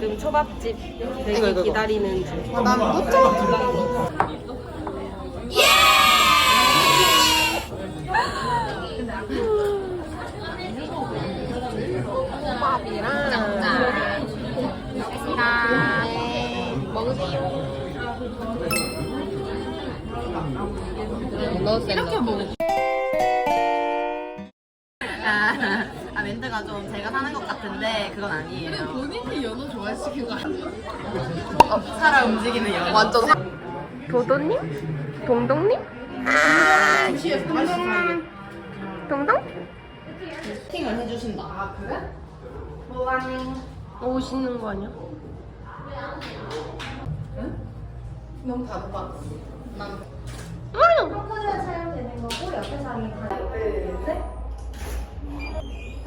지금 초밥집 되게 이거, 이거. 기다리는 중. 난 무쳐. 이렇게 먹어. 아, 아 멘트가 좀 제가 사는 것 같은데 그건 아니에요. 본인이 연어 좋아하시는 거 아니야? 어, 살아 움직이는 연어. 완전 도도님? 동동님? 동동? 팅을 해주신다. 아 그래? 오시는 거 아니야? 너무 바빠. 난 포즈가 촬영되는 거고 옆에 사람이 하나 둘셋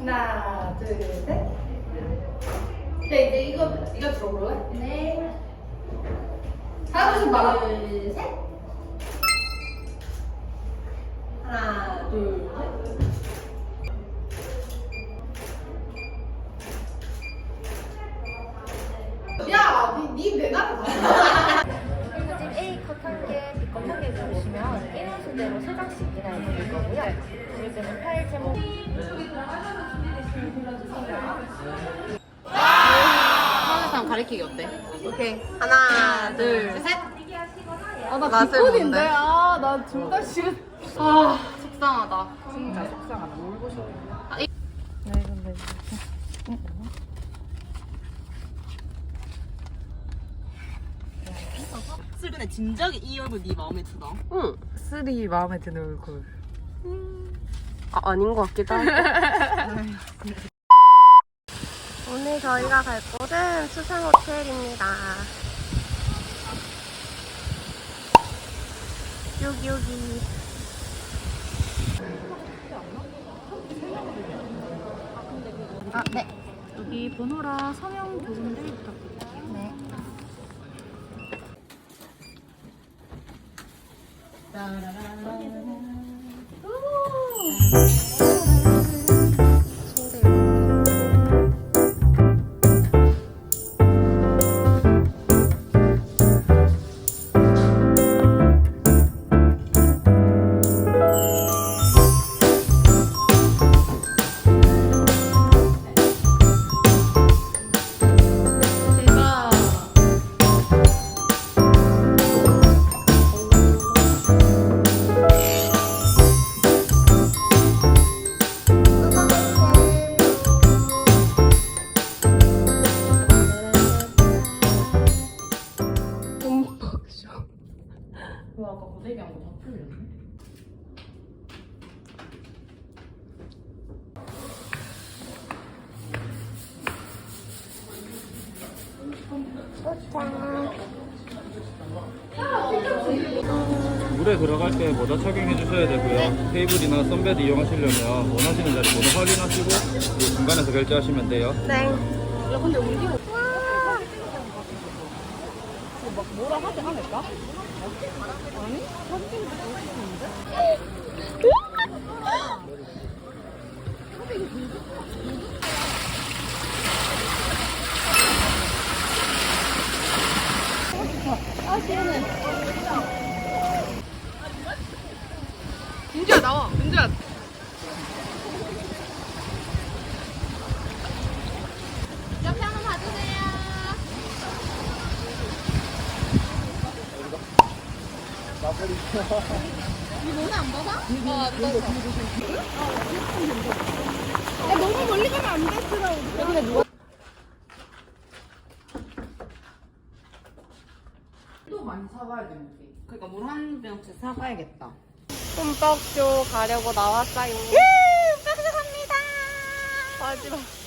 하나 둘셋 네, 이제 이거 이거 들어볼래? 네. 하고 싶은 말 둘셋 하나 둘 셋 야, 니, 니 내가 다. 지금 A 컷 한 개 B 컷 한개 고르시면 1원 순대로 세 장씩 기다려 드릴 거고요 때는 파일 제목 하는 사람 가리키기 어때? 오케이. 하나, 둘, 셋. 아 나 맛을 기본인데 뭔데? 아 나 둘 다 싫어. 아, 속상하다. 진짜 속상하다. 뭘 보셔. 슬근에 진작에 이 얼굴 네 마음에 드나? 응. 쓰리 마음에 드는 얼굴. 아, 아닌 것 같기도 하고. 오늘 저희가 갈 곳은 수상 호텔입니다. 여기 여기. 아, 네. 여기 번호랑 서명 교분들 부탁드릴게요. 네. 와, 물에 들어갈 때 모자 착용해 주셔야 되고요. 테이블이나 선베드 이용하시려면 원하시는 자리 모두 확인하시고 이 중간에서 결제하시면 돼요. 네. 민주야 나와. 민주야. 또 많이 사가야 되는데. 그러니까 물 한 병씩 사가야겠다. 흠뻑쇼 가려고 나왔어요. 예! 빡빡합니다. 마지막.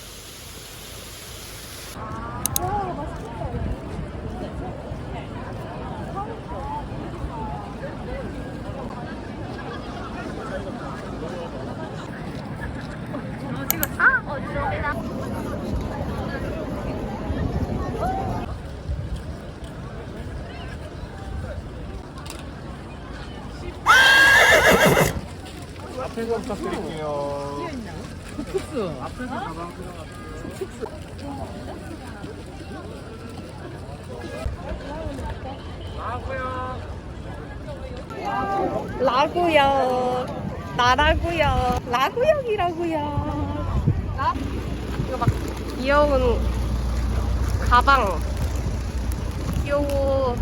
좀 부탁드릴게요. 촉촉스. 앞에서 가방 촉촉스. 라고요. 라고요. 나라고요. 라고역이라고요. 라? 이거 막 귀여운 가방. 귀여워.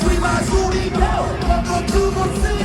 자, 라고요. Dabba dabba da,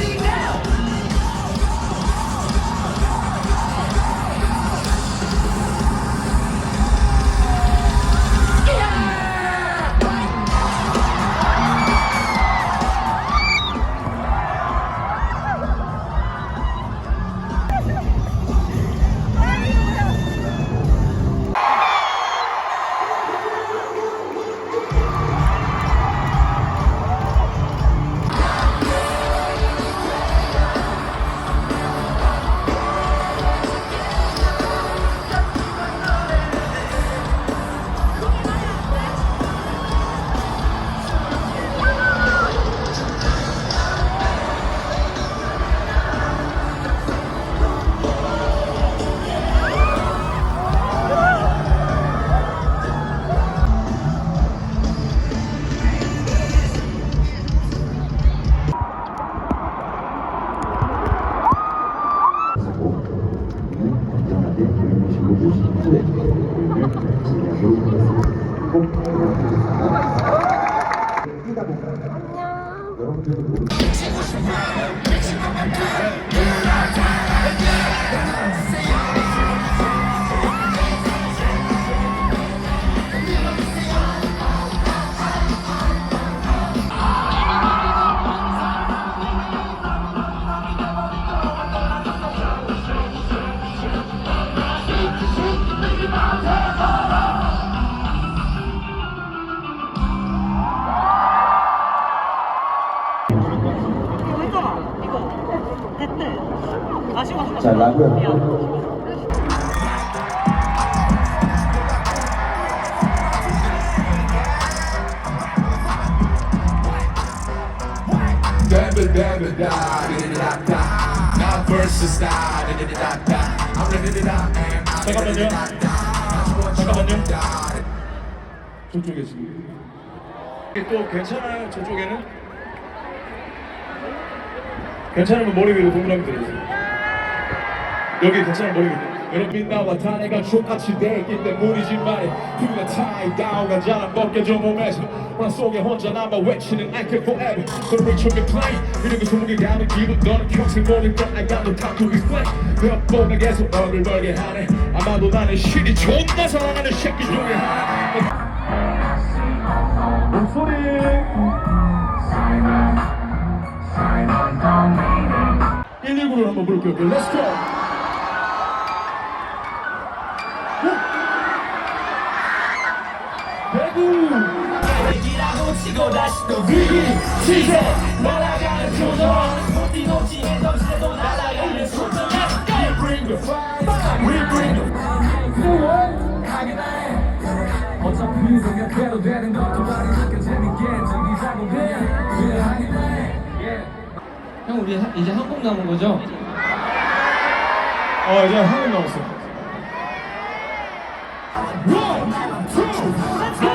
da da da da. 잠깐만요. 저쪽에 지금. 또 괜찮아요? 저쪽에는? 괜찮으면 머리 위로 동그라미 들어주세요. 여기 괜찮아 위로. 여러분 나와 다 내가 똑같이 되기 때문이지만 우리가 타임 다운 가잖아 벗겨져 몸에서 나 속에 혼자 남아 외치는 I can forever. So reach on your plane 이렇게 소문이 가는 기분. 너는 평생 모를 걸 I got no time to explain 몇 번을 계속 너를 벌게 하네. 아마도 나는 신이 존나 사랑하는 새끼 중에 하나. 목소리? 119를 한번 부를게요. Let's go 그냥 형 우리 하, 이제 한곡 남은 거죠? 어 이제 한곡 남았어 One, two, let's go!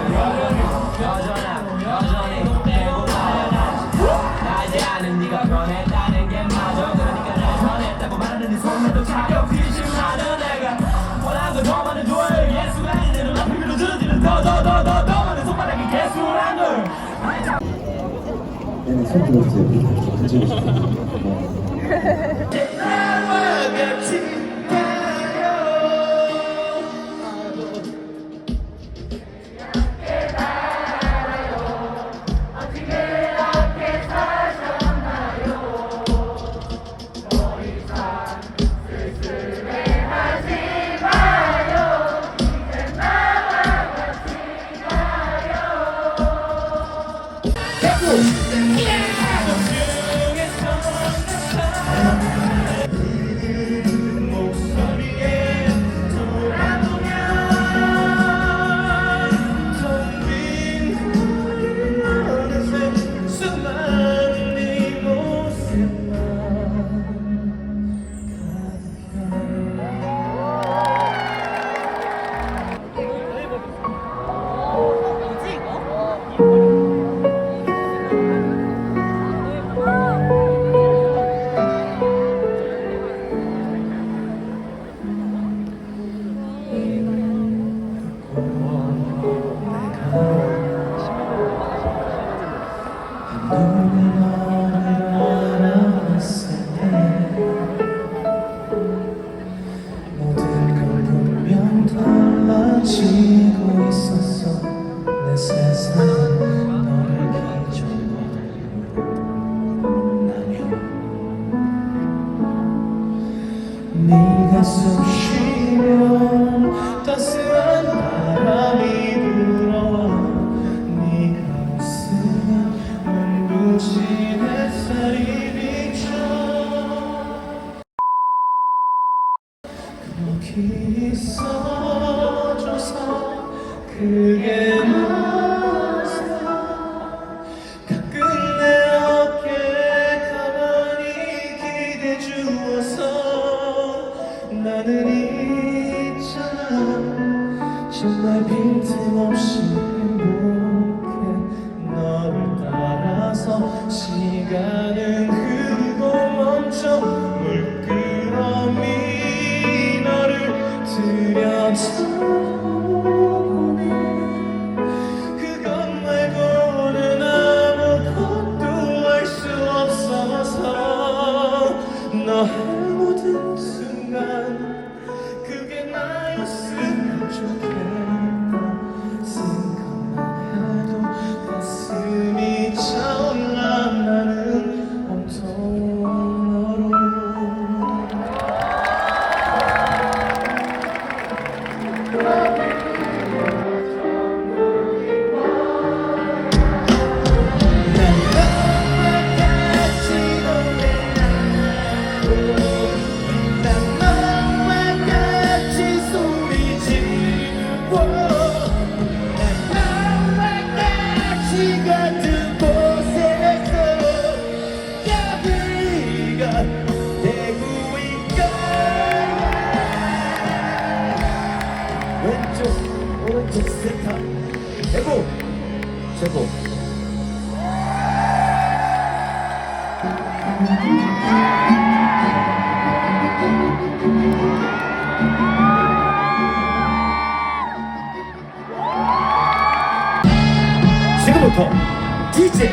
손 들어주세요. 같이 오세요. says 从爱彼此，老是。チェコシグモ DJ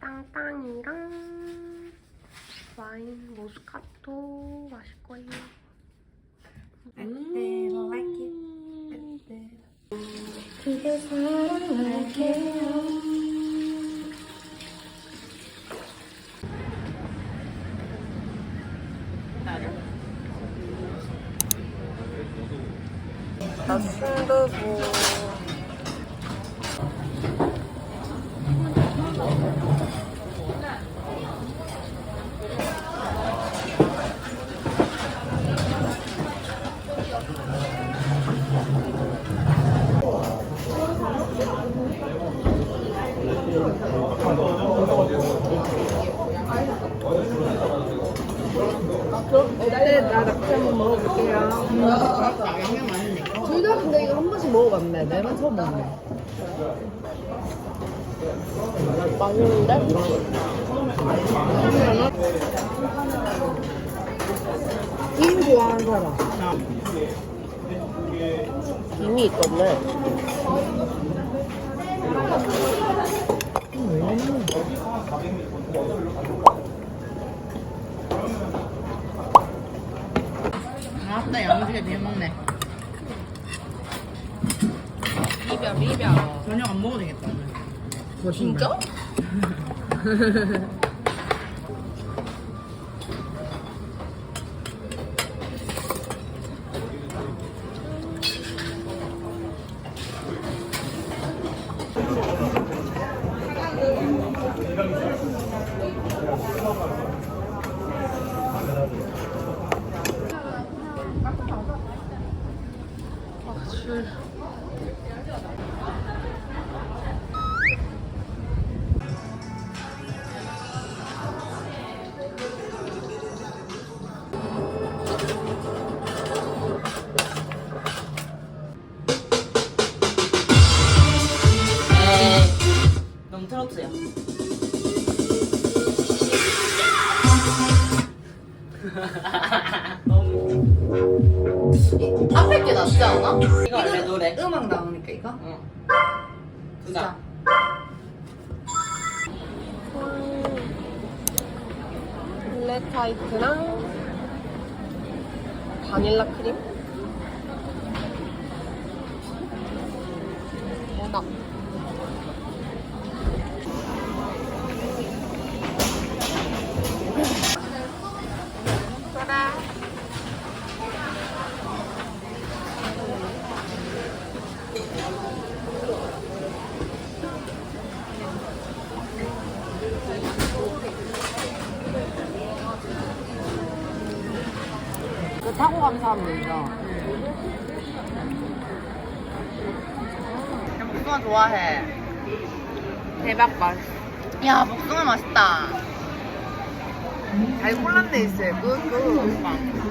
땅땅이랑 와인 모스카토 마실 거예요. 그대 사랑할게요. 나 순두부. 둘 다 근데 이거 한 번씩 먹어봤네. 내만 처음 먹네. 맛있는데? 김 좋아하는 사람. 김이 있던데. 아따 양식에 비해 먹네. 이별, 이별. 저녁 안 먹어도 되겠다. 오늘. 진짜? 않아? 이거 원래 노래. 음악 나오니까 이거? 응. 두자. 블랙화이트랑 바닐라 크림. 뭐다? 그 사람들이죠. 야, 복숭아 좋아해. 대박 맛. 야, 복숭아 맛있다. 달콜란데 있어요. 그, 그.